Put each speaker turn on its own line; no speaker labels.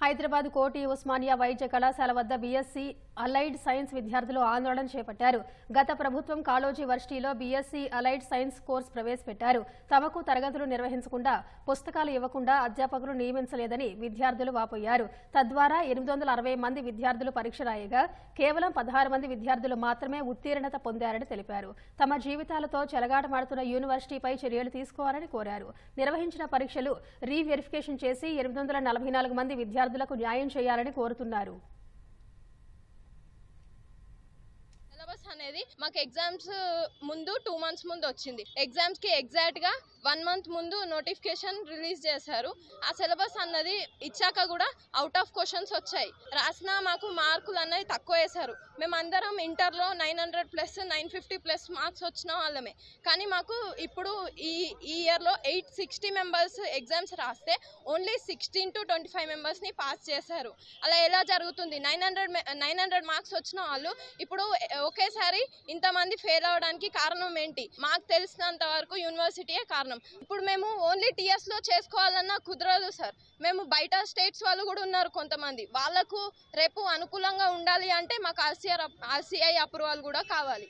హైదరాబాద్ కోటి ఉస్మానియా వైద్య కళాశాల వద్ద బీఎస్సీ అలైడ్ సైన్స్ విద్యార్థులు ఆందోళన చేపట్టారు. గత ప్రభుత్వం కాలోజీ వర్సిటీలో బీఎస్సీ అలైడ్ సైన్స్ కోర్సు ప్రవేశపెట్టారు. తమకు తరగతులు నిర్వహించకుండా పుస్తకాలు ఇవ్వకుండా అధ్యాపకులు నియమించలేదని విద్యార్థులు వాపోయారు. తద్వారా ఎనిమిది వందల అరవై మంది విద్యార్థులు పరీక్ష రాయగా కేవలం పదహారు మంది విద్యార్థులు మాత్రమే ఉత్తీర్ణత పొందారని తెలిపారు. తమ జీవితాలతో చెలగాటమాడుతున్న యూనివర్సిటీపై చర్యలు తీసుకోవాలని కోరారు. నిర్వహించిన పరీక్షలు రీవెరిఫికేషన్ చేసి ఎనిమిది వందల నలభై నాలుగు మంది విద్యార్థులకు న్యాయం చేయాలని కోరుతున్నారు
సిలబస్ అనేది మాకు ఎగ్జామ్స్ ముందు టూ మంత్స్ ముందు వచ్చింది. ఎగ్జామ్స్కి ఎగ్జాక్ట్గా వన్ మంత్ ముందు నోటిఫికేషన్ రిలీజ్ చేశారు. ఆ సిలబస్ అన్నది ఇచ్చాక కూడా అవుట్ ఆఫ్ క్వశ్చన్స్ వచ్చాయి. రాసిన మాకు మార్కులు అన్నది తక్కువ వేశారు. మేమందరం ఇంటర్లో nine hundred plus nine fifty plus marks వచ్చిన వాళ్ళమే. కానీ మాకు ఇప్పుడు ఈ ఈ ఇయర్లో ఎయిట్ సిక్స్టీ మెంబర్స్ ఎగ్జామ్స్ రాస్తే only sixteen to twenty five మెంబర్స్ని పాస్ చేశారు. అలా ఎలా జరుగుతుంది? Nine hundred nine hundred marks వచ్చిన వాళ్ళు ఇప్పుడు ఒకేసారి ఇంతమంది ఫెయిల్ అవ్వడానికి కారణం ఏంటి? మాకు తెలిసినంత వరకు యూనివర్సిటీయే కారణం. ఇప్పుడు మేము ఓన్లీ టీఎస్లో చేసుకోవాలన్నా కుదరదు సార్ మేము బయట స్టేట్స్ వాళ్ళు కూడా ఉన్నారు కొంతమంది. వాళ్ళకు రేపు అనుకూలంగా ఉండాలి అంటే మాకు ఆర్సీఆర్ ఆర్సీఐ అప్రూవల్ కూడా కావాలి.